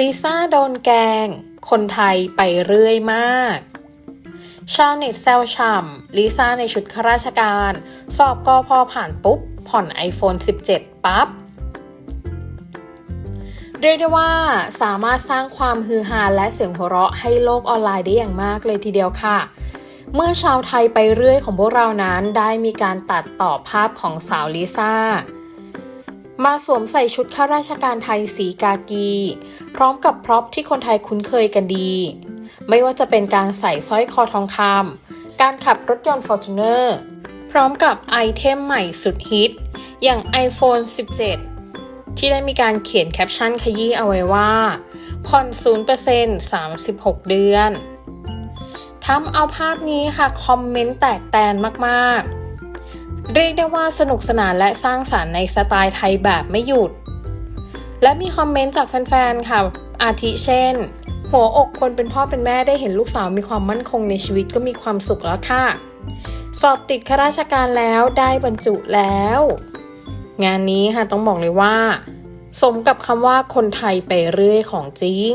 ลิซ่าโดนแกง คนไทยไปเรื่อยมาก ชาวเน็ตแซวฉ่ำลิซ่าในชุดข้าราชการ สอบกอพอผ่านปุ๊บ ผ่อน iPhone 17 ปั๊บ เรียกได้ว่าสามารถสร้างความฮือฮาและเสียงหัวเราะให้โลกออนไลน์ได้อย่างมากเลยทีเดียวค่ะ เมื่อชาวไทยไปเรื่อยของพวกเรานั้นได้มีการตัดต่อภาพของสาวลิซ่า มาสวมใส่ชุดข้าราชการไทยสีกากี พร้อมกับพร็อพที่คนไทยคุ้นเคยกันดี ไม่ว่าจะเป็นการใส่สร้อยคอทองคำการขับรถยนต์ Fortuner พร้อมกับไอเทมใหม่สุดฮิต อย่าง iPhone 17 ที่ได้มีการเขียนแคปชั่นขยี้เอาไว้ว่า ผ่อน 0% 36 เดือนทำเอาภาพนี้ค่ะ คอมเมนต์แตกแตนมาก ๆ เรียกได้ว่าสนุกสนานและสร้างสารรค์ในสไตล์ไทยแบบไม่หยุด และมีคอมเมนต์จากแฟนๆ ค่ะ อาทิเช่น หัวอกคนเป็นพ่อเป็นแม่ได้เห็นลูกสาวมีความมั่นคงในชีวิตก็มีความสุขแล้วค่ะ สอบติดข้าราชการแล้วได้บรรจุแล้ว งานนี้ค่ะต้องบอกเลยว่า สมกับคำว่าคนไทยไปเรื่อยของจริง